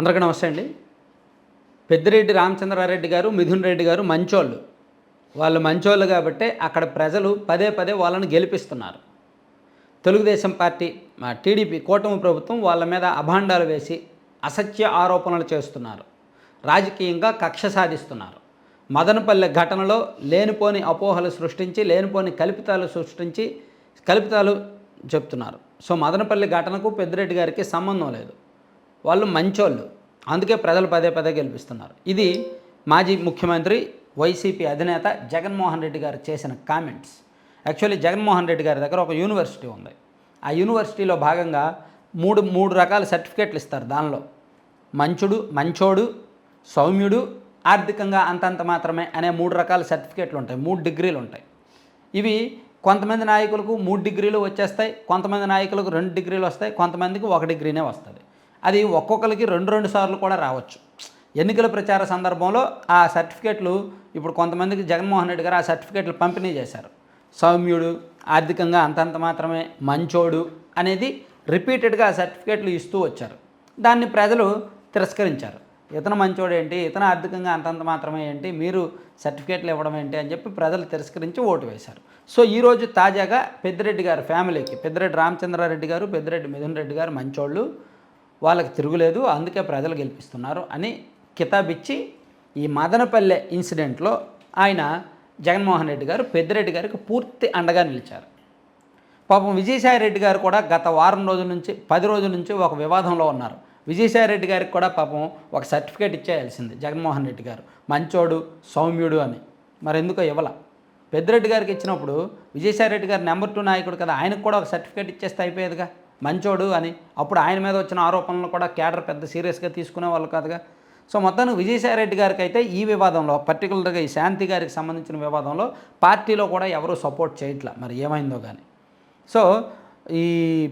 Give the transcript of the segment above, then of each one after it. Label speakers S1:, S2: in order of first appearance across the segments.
S1: అందరికీ నమస్తే అండి. పెద్దిరెడ్డి రామచంద్రారెడ్డి గారు మిథున్ రెడ్డి గారు మంచోళ్ళు. వాళ్ళు మంచోళ్ళు కాబట్టి అక్కడ ప్రజలు పదే పదే వాళ్ళని గెలిపిస్తున్నారు. తెలుగుదేశం పార్టీ మా టీడీపీ కూటమి ప్రభుత్వం వాళ్ళ మీద అభాండాలు వేసి అసత్య ఆరోపణలు చేస్తున్నారు. రాజకీయంగా కక్ష సాధిస్తున్నారు. మదనపల్లె ఘటనలో లేనిపోని అపోహలు సృష్టించి లేనిపోని కల్పితాలు సృష్టించి కల్పితాలు చెప్తున్నారు. సో మదనపల్లి ఘటనకు పెద్దిరెడ్డి గారికి సంబంధం లేదు. వాళ్ళు మంచోళ్ళు. అందుకే ప్రజలు పదే పదే గెలిపిస్తున్నారు. ఇది మాజీ ముఖ్యమంత్రి వైసీపీ అధినేత జగన్మోహన్ రెడ్డి గారు చేసిన కామెంట్స్. యాక్చువల్లీ జగన్మోహన్ రెడ్డి గారి దగ్గర ఒక యూనివర్సిటీ ఉంది. ఆ యూనివర్సిటీలో భాగంగా మూడు మూడు రకాల సర్టిఫికేట్లు ఇస్తారు దానిలో. మంచుడు మంచోడు సౌమ్యుడు ఆర్థికంగా అంతంత మాత్రమే అనే మూడు రకాల సర్టిఫికేట్లు ఉంటాయి. మూడు డిగ్రీలు ఉంటాయి. ఇవి కొంతమంది నాయకులకు మూడు డిగ్రీలు వచ్చేస్తాయి కొంతమంది నాయకులకు రెండు డిగ్రీలు వస్తాయి కొంతమందికి ఒక డిగ్రీనే వస్తుంది. అది ఒక్కొక్కరికి రెండు రెండు సార్లు కూడా రావచ్చు. ఎన్నికల ప్రచార సందర్భంలో ఆ సర్టిఫికేట్లు ఇప్పుడు కొంతమందికి జగన్మోహన్ రెడ్డి గారు ఆ సర్టిఫికేట్లు పంపిణీ చేశారు. సౌమ్యుడు ఆర్థికంగా అంతంత మాత్రమే మంచోడు అనేది రిపీటెడ్గా ఆ సర్టిఫికేట్లు ఇస్తూ వచ్చారు. దాన్ని ప్రజలు తిరస్కరించారు. ఇతను మంచోడు ఏంటి? ఇతను ఆర్థికంగా అంతంత మాత్రమే ఏంటి? మీరు సర్టిఫికేట్లు ఇవ్వడం ఏంటి? అని చెప్పి ప్రజలు తిరస్కరించి ఓటు వేశారు. సో ఈరోజు తాజాగా పెద్దిరెడ్డి గారు ఫ్యామిలీకి పెద్దిరెడ్డి రామచంద్రారెడ్డి గారు పెద్దిరెడ్డి మిథున్ రెడ్డి గారు మంచోళ్ళు. వాళ్ళకి తిరుగులేదు అందుకే ప్రజలు గెలిపిస్తున్నారు అని కితాబిచ్చి ఈ మదనపల్లె ఇన్సిడెంట్లో ఆయన జగన్మోహన్ రెడ్డి గారు పెద్దిరెడ్డి గారికి పూర్తి అండగా నిలిచారు. పాపం విజయసాయి రెడ్డి గారు కూడా గత వారం రోజుల నుంచి పది రోజుల నుంచి ఒక వివాదంలో ఉన్నారు. విజయసాయి రెడ్డి గారికి కూడా పాపం ఒక సర్టిఫికేట్ ఇచ్చేయాల్సింది జగన్మోహన్ రెడ్డి గారు. మంచోడు సౌమ్యుడు అని. మరి ఎందుకో ఇవ్వాల. పెద్దిరెడ్డి గారికి ఇచ్చినప్పుడు విజయసాయి రెడ్డి గారు నెంబర్ టూ నాయకుడు కదా ఆయనకు కూడా ఒక సర్టిఫికేట్ ఇచ్చేస్తే అయిపోయేదిగా. మంచోడు అని అప్పుడు ఆయన మీద వచ్చిన ఆరోపణలు కూడా కేడర్ పెద్ద సీరియస్గా తీసుకునే వాళ్ళు కాదుగా. సో మొత్తానికి విజయసాయిరెడ్డి గారికి అయితే ఈ వివాదంలో పర్టికులర్గా ఈ శాంతి గారికి సంబంధించిన వివాదంలో పార్టీలో కూడా ఎవరూ సపోర్ట్ చేయట్లా. మరి ఏమైందో కానీ సో ఈ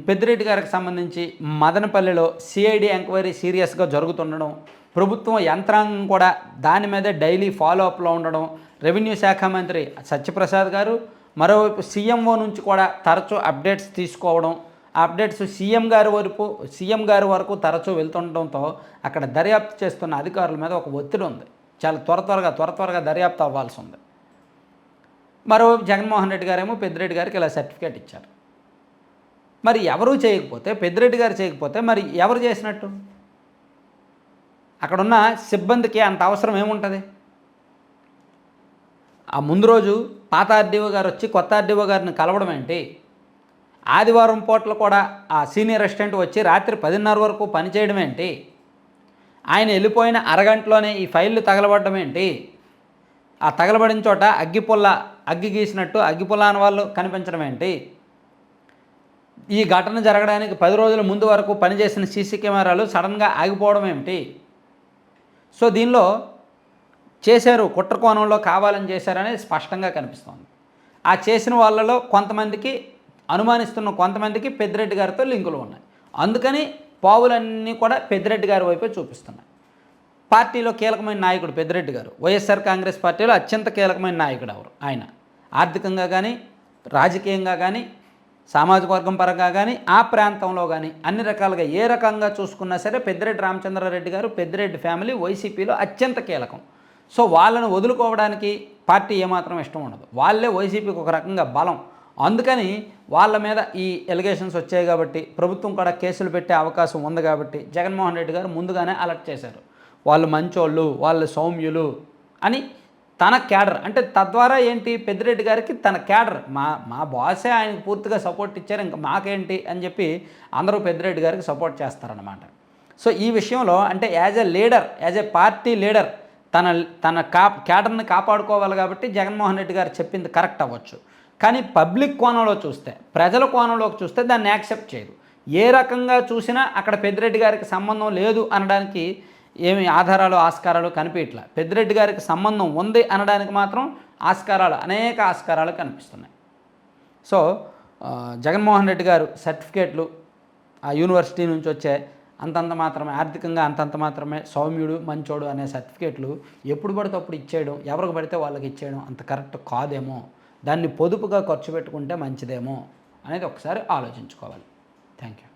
S1: పెద్దిరెడ్డి గారికి సంబంధించి మదనపల్లిలో సిఐడి ఎంక్వైరీ సీరియస్గా జరుగుతుండడం ప్రభుత్వం యంత్రాంగం కూడా దాని మీద డైలీ ఫాలో అప్లో ఉండడం రెవెన్యూ శాఖ మంత్రి సత్యప్రసాద్ గారు మరోవైపు సీఎంఓ నుంచి కూడా తరచూ అప్డేట్స్ తీసుకోవడం అప్డేట్స్ సీఎం గారి వరకు సీఎం గారి వరకు తరచూ వెళ్తుండటంతో అక్కడ దర్యాప్తు చేస్తున్న అధికారుల మీద ఒక ఒత్తిడి ఉంది. చాలా త్వర త్వరగా త్వర త్వరగా దర్యాప్తు అవ్వాల్సి ఉంది మరోవైపు జగన్మోహన్ రెడ్డి గారేమో పెద్దిరెడ్డి గారికి ఇలా సర్టిఫికేట్ ఇచ్చారు. మరి ఎవరూ చేయకపోతే పెద్దిరెడ్డి గారు చేయకపోతే మరి ఎవరు చేసినట్టు? అక్కడున్న సిబ్బందికి అంత అవసరం ఏముంటుంది? ఆ ముందు రోజు పాత ఆర్డీఓ గారు వచ్చి కొత్త ఆర్డీఓ గారిని కలవడం ఏంటి? ఆదివారం పూటలు కూడా ఆ సీనియర్ అసిస్టెంట్ వచ్చి రాత్రి పదిన్నర వరకు పనిచేయడం ఏంటి? ఆయన వెళ్ళిపోయిన అరగంటలోనే ఈ ఫైళ్ళు తగలబడడం ఏంటి? ఆ తగలబడిన చోట అగ్గిపుల్ల అగ్గి గీసినట్టు అగ్గిపుల్ల అని వాళ్ళు కనిపించడం ఏంటి? ఈ ఘటన జరగడానికి పది రోజుల ముందు వరకు పనిచేసిన సీసీ కెమెరాలు సడన్గా ఆగిపోవడం ఏమిటి? సో దీనిలో చేశారు కుట్ర కోణంలో కావాలని చేశారని స్పష్టంగా కనిపిస్తోంది. ఆ చేసిన వాళ్ళలో కొంతమందికి అనుమానిస్తున్న కొంతమందికి పెద్దిరెడ్డి గారితో లింకులు ఉన్నాయి. అందుకని పావులన్నీ కూడా పెద్దిరెడ్డి గారి వైపే చూపిస్తున్నాయి. పార్టీలో కీలకమైన నాయకుడు పెద్దిరెడ్డి గారు వైఎస్ఆర్ కాంగ్రెస్ పార్టీలో అత్యంత కీలకమైన నాయకుడు ఎవరు? ఆయన. ఆర్థికంగా కానీ రాజకీయంగా కానీ సామాజిక వర్గం పరంగా కానీ ఆ ప్రాంతంలో కానీ అన్ని రకాలుగా ఏ రకంగా చూసుకున్నా సరే పెద్దిరెడ్డి రామచంద్రారెడ్డి గారు పెద్దిరెడ్డి ఫ్యామిలీ వైసీపీలో అత్యంత కీలకం. సో వాళ్ళను వదులుకోవడానికి పార్టీ ఏమాత్రం ఇష్టం ఉండదు. వాళ్ళే వైసీపీకి ఒక రకంగా బలం. అందుకని వాళ్ళ మీద ఈ ఎలిగేషన్స్ వచ్చాయి కాబట్టి ప్రభుత్వం కూడా కేసులు పెట్టే అవకాశం ఉంది కాబట్టి జగన్మోహన్ రెడ్డి గారు ముందుగానే అలర్ట్ చేశారు. వాళ్ళు మంచోళ్ళు వాళ్ళు సౌమ్యులు అని తన క్యాడర్ అంటే తద్వారా ఏంటి పెద్దిరెడ్డి గారికి తన క్యాడర్ మా మా బాసే ఆయనకు పూర్తిగా సపోర్ట్ ఇచ్చారు ఇంకా మాకేంటి అని చెప్పి అందరూ పెద్దిరెడ్డి గారికి సపోర్ట్ చేస్తారనమాట సో ఈ విషయంలో అంటే as a leader as a party leader తన తన కా క్యాడర్ని కాపాడుకోవాలి కాబట్టి జగన్మోహన్ రెడ్డి గారు చెప్పింది కరెక్ట్ అవ్వచ్చు. కానీ పబ్లిక్ కోణంలో చూస్తే ప్రజల కోణంలోకి చూస్తే దాన్ని యాక్సెప్ట్ చేయరు. ఏ రకంగా చూసినా అక్కడ పెద్దిరెడ్డి గారికి సంబంధం లేదు అనడానికి ఏమి ఆధారాలు ఆస్కారాలు కనిపించట్లా. పెద్దిరెడ్డి గారికి సంబంధం ఉంది అనడానికి మాత్రం ఆస్కారాలు అనేక ఆస్కారాలు కనిపిస్తున్నాయి. సో జగన్మోహన్ రెడ్డి గారు సర్టిఫికేట్లు ఆ యూనివర్సిటీ నుంచి వచ్చే అంతంత మాత్రమే ఆర్థికంగా అంతంత మాత్రమే సౌమ్యుడు మంచోడు అనే సర్టిఫికేట్లు ఎప్పుడు పడితే అప్పుడు ఇచ్చేయడం ఎవరికి పడితే వాళ్ళకి ఇచ్చేయడం అంత కరెక్ట్ కాదేమో. దాన్ని పొదుపుగా ఖర్చు పెట్టుకుంటే మంచిదేమో అనేది ఒకసారి ఆలోచించుకోవాలి. Thank you